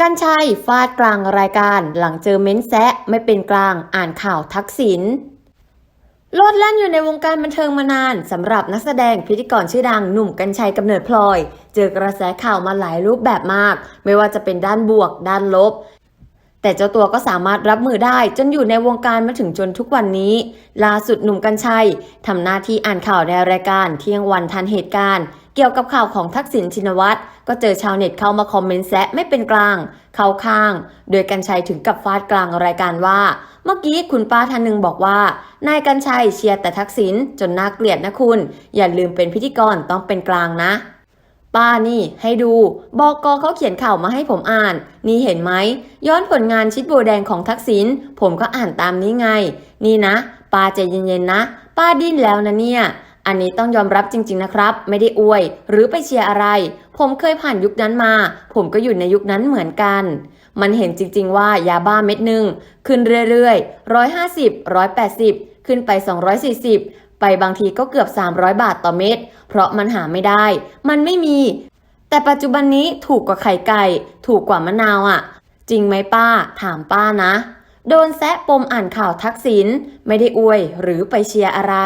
กันชัยฟาดกลางรายการหลังเจอเม้นแซะไม่เป็นกลางอ่านข่าวทักษิณโลดแล่นอยู่ในวงการบันเทิงมานานสำหรับนักแสดงพิธีกรชื่อดังหนุ่มกัญชัยกำเนิดพลอย เจอกระแสข่าวมาหลายรูปแบบมาก ไม่ว่าจะเป็นด้านบวก ด้านลบ แต่เจ้าตัวก็สามารถรับมือได้จนอยู่ในวงการมาถึงจนทุกวันนี้ ล่าสุดหนุ่มกัญชัยทำหน้าที่อ่านข่าวในรายการเที่ยงวันทันเหตุการณ์ เกี่ยวกับข่าวของทักษิณชินวัตรก็เจอชาวเน็ตเข้ามาคอมเมนต์แซะไม่เป็นกลาง เข้าข้าง โดยกัญชัยถึงกับฟาดกลางรายการว่า เมื่อกี้คุณป้าท่านหนึ่งบอกว่า นายกัญชัยเชียร์แต่ทักษิณจนน่าเกลียดนะคุณ อย่าลืมเป็นพิธีกรต้องเป็นกลางนะ ป้านี่ ให้ดู บอกกอเขาเขียนข่าวมาให้ผมอ่าน นี่เห็นไหม ย้อนผลงานชิดโบแดงของทักษิณผมก็อ่านตามนี้ไง นี่นะป้าใจเย็นๆนะ ป้าดิ้นแล้วนะเนี่ย อันนี้ต้องยอมรับจริง ๆ นะครับ ไม่ได้อวย หรือไปเชียร์อะไร ผมเคยผ่านยุคนั้นมา ผมก็อยู่ในยุคนั้นเหมือนกัน มันเห็นจริง ๆ ว่ายาบ้าเม็ดหนึ่งขึ้นเรื่อยๆร้อยห้าสิบร้อยแปดสิบขึ้นไป 240 ไปบางทีก็เกือบ 300 บาทต่อเม็ด เพราะมันหาไม่ได้ มันไม่มี แต่ปัจจุบันนี้ถูกกว่าไข่ไก่ ถูกกว่ามะนาวอะ่ะ จริงไหมป้า ถามป้านะ โดนแซะปมอ่านข่าวทักษิณไม่ได้อวยหรือไปเชียร์อะไร